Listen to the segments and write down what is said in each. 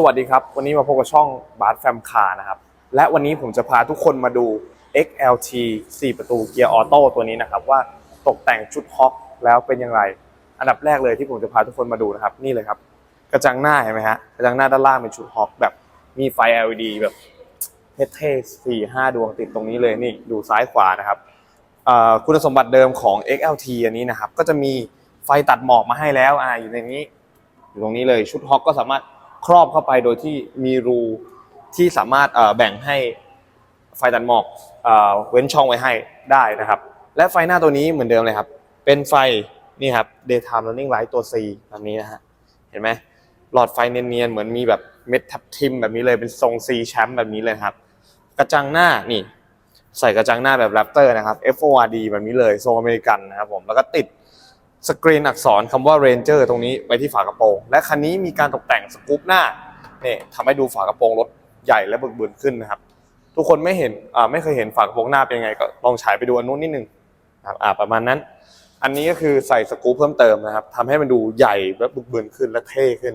สวัสดีครับ วันนี้มาพบกับช่องบาร์แฟมคาร์นะครับ และวันนี้ผมจะพาทุกคนมาดู XLT 4 ประตูเกียร์ออโต้ตัวนี้นะครับ ว่าตกแต่งชุดฮอคแล้วเป็นอย่างไร อันดับแรกเลยที่ผมจะพาทุกคนมาดูนะครับ นี่เลยครับ กระจังหน้าเห็นไหมฮะกระจังหน้าด้านล่างเป็นชุดฮอคแบบมีไฟ LED แบบเท่ๆสี่ห้าดวงติดตรงนี้เลยนี่ดูซ้ายขวานะครับคุณสมบัติเดิมของ XLT อันนี้นะครับ ก็จะมีไฟตัดหมอกมาให้แล้วอ่าอยู่ในนี้อยู่ตรงนี้เลยชุดฮอกก็สามารถ ครอบเข้าไปโดยที่มีรูที่สามารถแบ่งให้ไฟตัดหมอกเอ่อเว้นช่องไว้ให้ได้นะครับ และไฟหน้าตัวนี้เหมือนเดิมเลยครับ เป็นไฟนี่ครับ daytime running light ตัว C แบบนี้นะฮะเห็นไหมหลอดไฟเนียนๆเหมือนมีแบบเม็ดทับทิมแบบนี้เลยเป็นทรง C แชมป์แบบนี้เลยครับ กระจังหน้านี่ ใส่กระจังหน้าแบบแรปเตอร์นะครับ FORD แบบนี้เลยทรงอเมริกันนะครับผมแล้วก็ติด สกรีนอักษรคำว่า Ranger ตรงนี้ไว้ที่ฝากระโปรง และคันนี้มีการตกแต่งสกู๊ปหน้าเนี่ยทำให้ดูฝากระโปรงรถใหญ่และบึกบึนขึ้นนะครับ ทุกคนไม่เห็นอ่าไม่เคยเห็นฝากระโปรงหน้าเป็นยังไงก็ลองฉายไปดูอันนู้นนิดนึงนะครับอ่าประมาณนั้น อันนี้ก็คือใส่สกู๊ปเพิ่มเติมนะครับทำให้มันดูใหญ่และบึกบึนขึ้นและเท่ขึ้น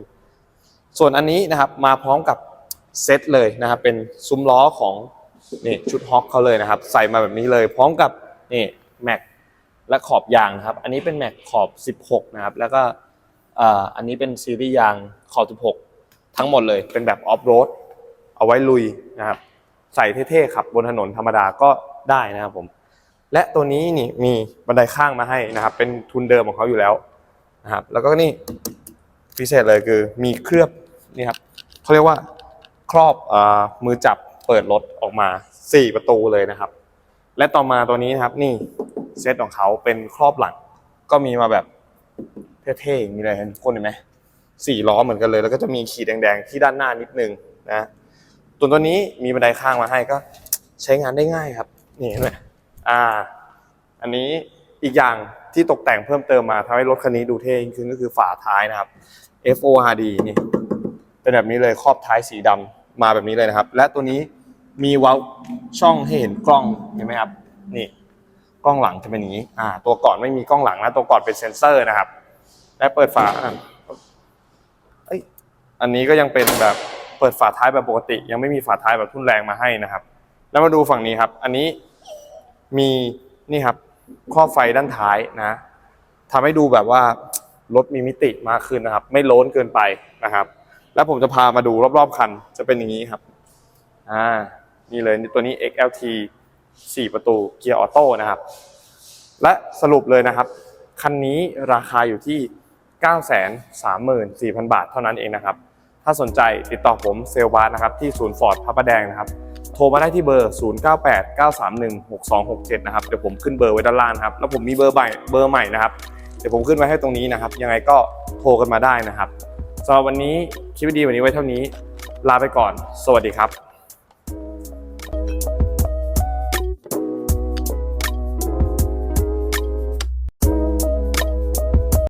ส่วนอันนี้นะครับมาพร้อมกับเซตเลยนะครับเป็นซุ้มล้อของนี่ชุดฮอคเขาเลยนะครับ ใส่มาแบบนี้เลย พร้อมกับนี่แม็ก และขอบยางครับ อันนี้เป็นแม็กขอบ 16 นะครับ แล้วก็อันนี้เป็นซีรีส์ยางขอบ 16 ทั้งหมดเลย เป็นแบบออฟโรด เอาไว้ลุยนะครับ ใส่เท่ๆขับบนถนนธรรมดาก็ได้นะครับผม และตัวนี้นี่มีบันไดข้างมาให้นะครับ เป็นทุนเดิมของเขาอยู่แล้วนะครับ แล้วก็นี่พิเศษเลยคือมีเคลือบนี่ครับเขาเรียกว่าครอบอมือจับเปิดรถออกมา 4 ประตูเลยนะครับ และต่อมาตัวนี้นะครับนี่ เซตของเขาเป็นครอบหลัง ก็มีมาแบบเท่ๆอย่างนี้เลยเห็นคนเห็นไหมสี่ล้อเหมือนกันเลย แล้วก็จะมีขีดแดงๆที่ด้านหน้านิดนึงนะตัวตัวนี้มีบันไดข้างมาให้ก็ใช้งานได้ง่ายครับนี่เห็นไหมอ่า อันนี้อีกอย่างที่ตกแต่งเพิ่มเติมมาทำให้รถคันนี้ดูเท่ยิ่งขึ้นก็คือฝาท้ายนะครับ FORD นี่เป็นแบบนี้เลยครอบท้ายสีดำมาแบบนี้เลยนะครับ และตัวนี้มีว้าช่องให้เห็นกล้องเห็นไหมครับ นี่ กล้องหลังจะเป็นอย่างนี้อ่าตัวก่อนไม่มีกล้องหลังนะตัวก่อนเป็นเซ็นเซอร์นะครับ และเปิดฝาอันนี้ก็ยังเป็นแบบเปิดฝาท้ายแบบปกติ ยังไม่มีฝาท้ายแบบทุ่นแรงมาให้นะครับ แล้วมาดูฝั่งนี้ครับ อันนี้มีนี่ครับครอบไฟด้านท้ายนะทำให้ดูแบบว่ารถมีมิติมากขึ้นนะครับ ไม่โล้นเกินไปนะครับ แล้วผมจะพามาดูรอบๆคันจะเป็นอย่างนี้ครับอ่านี่เลยตัวนี้ XLT 4 ประตูเกียร์ออโต้นะครับ และสรุปเลยนะครับ คันนี้ราคาอยู่ที่ 934,000 บาทเท่านั้นเองนะครับ ถ้าสนใจติดต่อผมเซลบาร์นะครับที่ศูนย์ฟอร์ดพระประแดงนะครับ โทรมาได้ที่เบอร์ 0989316267 นะครับ เดี๋ยวผมขึ้นเบอร์ไว้ด้านล่างครับ แล้วผมมีเบอร์ใหม่เบอร์ใหม่นะครับ เดี๋ยวผมขึ้นไว้ให้ตรงนี้นะครับ ยังไงก็โทรกันมาได้นะครับสำหรับวันนี้คลิปวิดีวันนี้ไว้เท่านี้ ลาไปก่อน สวัสดีครับ